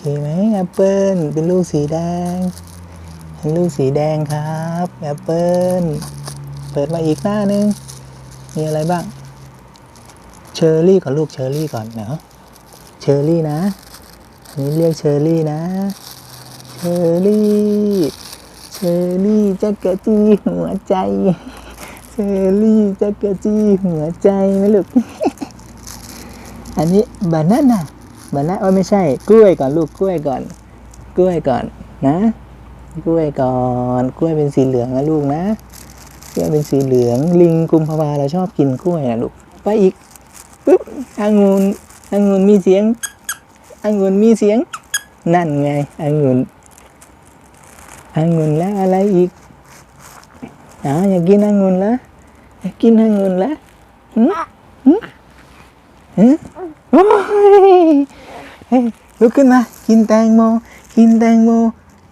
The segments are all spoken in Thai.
เคไหมแอปเปิลเป็นลูกสีแดงเป็นลูกสีแดงครับแอปเปิลเปิดมาอีกหน้านึง มีอะไรบ้าง เชอร์รี่ก่อนลูกเชอร์รี่ก่อนเนาะเชอร์รี่นะอันนี้เรียกเชอร์รี่นะ เชอร์รี่เชอร์รี่จักรจีหัวใจ เชอร์รี่จักรจีหัวใจไหมลูก อันนี้บานาน่า บานาโอ้ไม่ใช่ กล้วยก่อนลูกกล้วยก่อน กล้วยก่อนนะ กล้วยก่อน กล้วยเป็นสีเหลืองนะลูกนะ กล้วยเป็นสีเหลือง ลิงกุมภาวาเราชอบกินกล้วยนะลูก ไปอีกปุ๊บองุ่นองุ่นมีเสียงองุ่นมีเสียง นั่นไงองุ่นองุ่นแล้วอะไรอีกอ๋ออยากกินองุ่นแล้วอยากกินองุ่นแล้วหืมหืมหืมโอ้ยเฮ้ย ลุกขึ้นมากินแตงโม กินแตงโม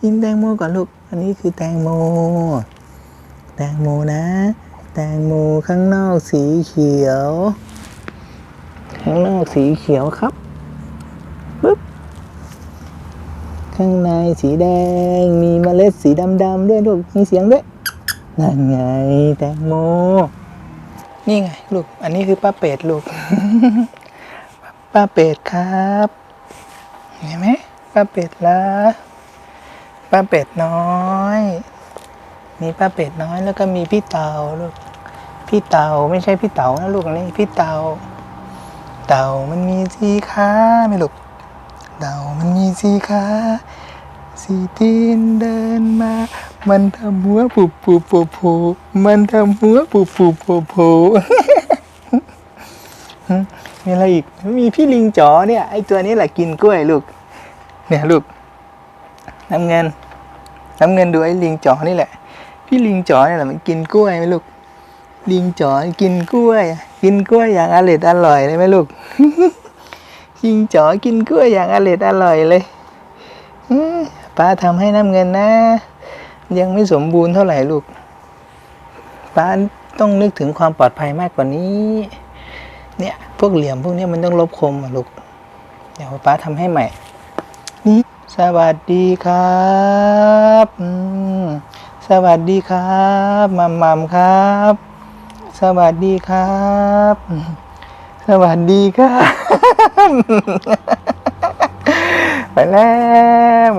กินแตงโมก่อนลูก อันนี้คือแตงโม แตงโมนะ แตงโมข้างนอกสีเขียว ข้างนอกสีเขียวครับปึ๊บข้างในสีแดงมีเมล็ดสีดำๆด้วยลูกมีเสียงด้วยนั่นไงแตงโม นี่ไงลูก อันนี้คือป้าเป็ดลูก ป้าเป็ดครับ เห็นไหมป้าเป็ดละป้าเป็ดน้อย มีป้าเป็ดน้อยแล้วก็มีพี่เต่าลูก พี่เต่าไม่ใช่พี่เต่านะลูกนนี้พี่เต่า เต่ามันมีสีขาไหม่ลูก เต่ามันมีสีขาสีตีนเดินมา มันทำหัวปูปูปูปูมันทำหัวปูปูปูปู มีอะไรอีก มีพี่ลิงจ๋อเนี่ย ไอตัวนี้แหละกินกล้วยลูก เนี่ยลูกน้ำเงินน้ำเงินดูไอ้ลิงจ๋อนี่แหละ พี่ลิงจ๋อเนี่ยแหละมันกินกล้วยไหมลูก ลิงจ๋อกินกล้วย กินกล้วยอย่างอร่อยอร่อยเลยไหมลูก ลิงจ๋อกินกล้วยอย่างอร่อยอร่อยเลยป้าทำให้น้ำเงินนะ ยังไม่สมบูรณ์เท่าไหร่ลูกป้าต้องนึกถึงความปลอดภัยมากกว่านี้ เนี่ย พวกเหลี่ยมพวกนี้มันต้องลบคมอะลูก เดี๋ยวป้าทำให้ใหม่ นี่สวัสดีครับสวัสดีครับมัมมัมครับ สวัสดีครับ สวัสดีครับ ไปแล้ว